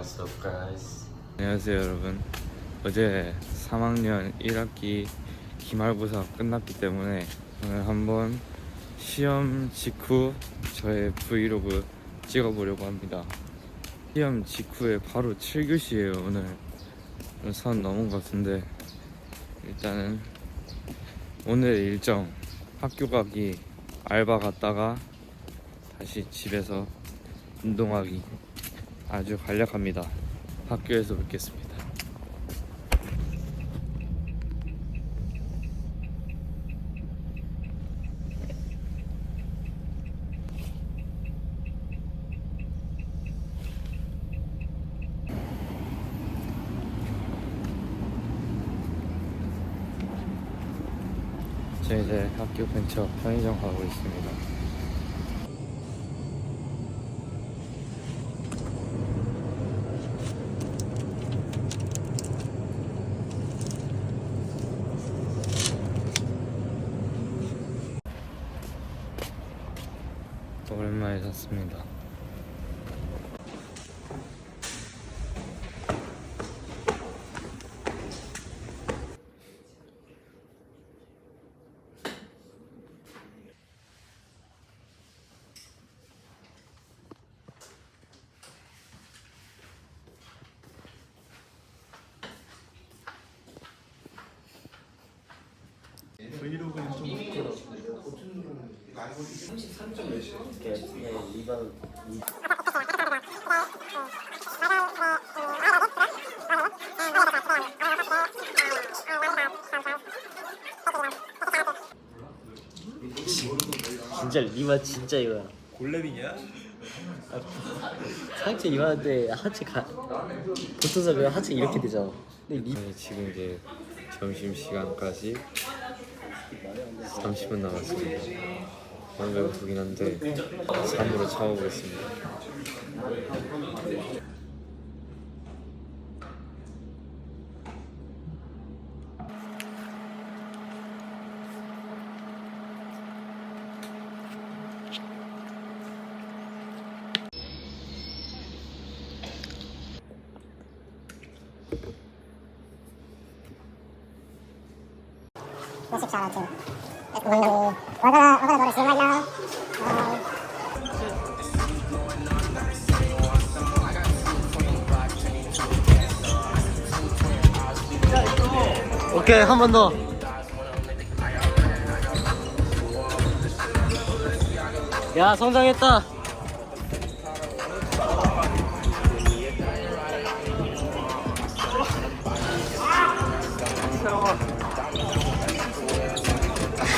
What's up, guys? 안녕하세요 여러분. 어제 3학년 1학기 기말고사 끝났기 때문에 오늘 한번 시험 직후 저의 브이로그 찍어보려고 합니다. 시험 직후에 바로 7교시예요 오늘. 오늘 선 넘은 것 같은데 일단은 오늘 일정. 학교 가기 알바 갔다가 다시 집에서 운동하기 아주 간략합니다 학교에서 뵙겠습니다. 저 이제 학교 근처 편의점 가고 있습니다. 같습니다. 진짜 리마 진짜 이거야. 골렘이냐? 상체 이만한데 하체 가 보통서 그냥 하체 이렇게 되잖아. 근데 리 지금 이제 점심 시간까지 30분 남았습니다. 너무 배고프긴 한데 3으로 참아보겠습니다. Um, 오케이 한 번 더. 야 성장했다.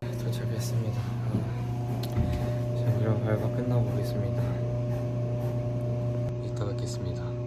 도착했습니다. 자, 이런 발바 끝나고 오겠습니다. 이따 뵙겠습니다.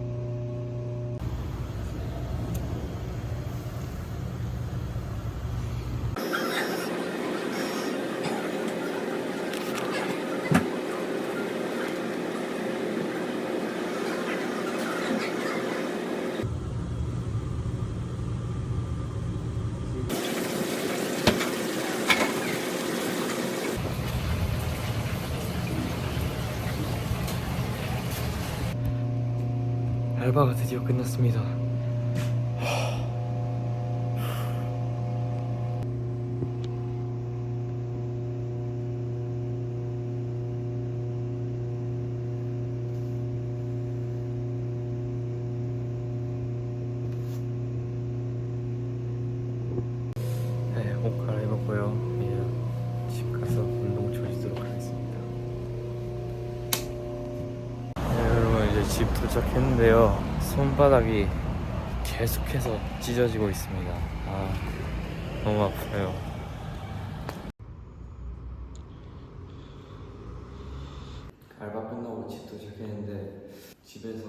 알바가 드디어 끝났습니다. 도착했는데요. 손바닥이 계속해서 찢어지고 있습니다. 아, 너무 아파요. 알바 끝나고 집 도착했는데 집에서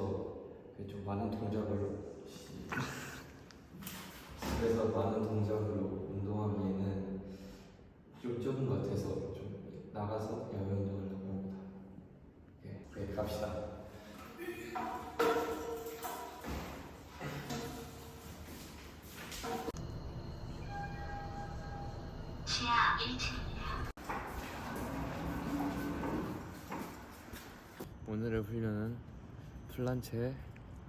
좀 많은 동작으로 집에서 많은 동작으로 운동하기에는 좀 적은 것 같아서 좀 나가서 야외 운동을 해봅니다. 예, 네, 갑시다. 오늘의 훈련은 플란체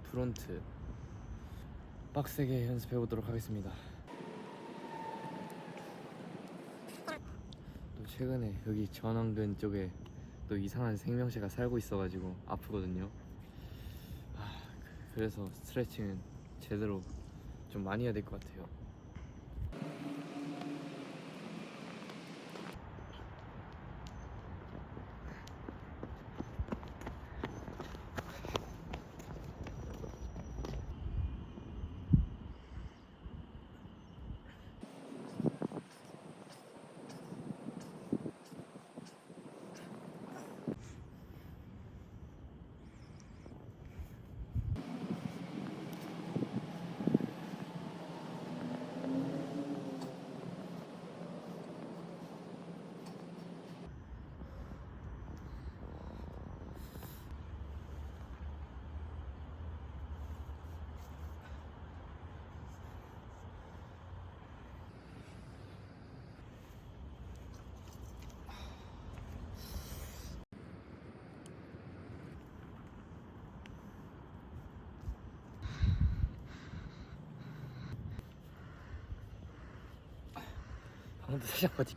프론트 빡세게 연습해 보도록 하겠습니다. 또 최근에 여기 전왕근 쪽에 또 이상한 생명체가 살고 있어가지고 아프거든요. 아, 그래서 스트레칭은 제대로 좀 많이 해야 될 것 같아요. 방금 도 살짝 버티.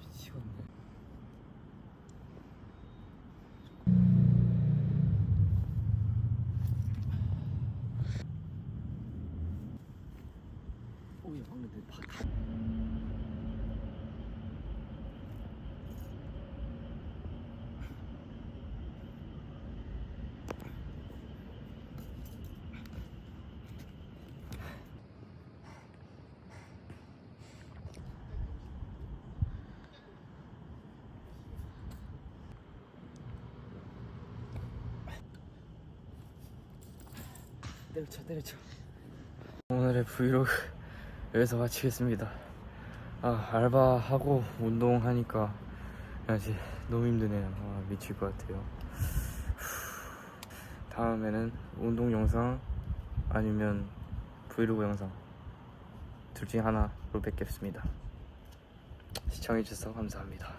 미치겠네. 오야 방금 내 바, 가, 때려쳐 때려쳐 오늘의 브이로그 여기서 마치겠습니다. 아 알바하고 운동하니까 아직 너무 힘드네요. 아, 미칠 것 같아요. 후, 다음에는 운동 영상 아니면 브이로그 영상 둘 중에 하나로 뵙겠습니다. 시청해주셔서 감사합니다.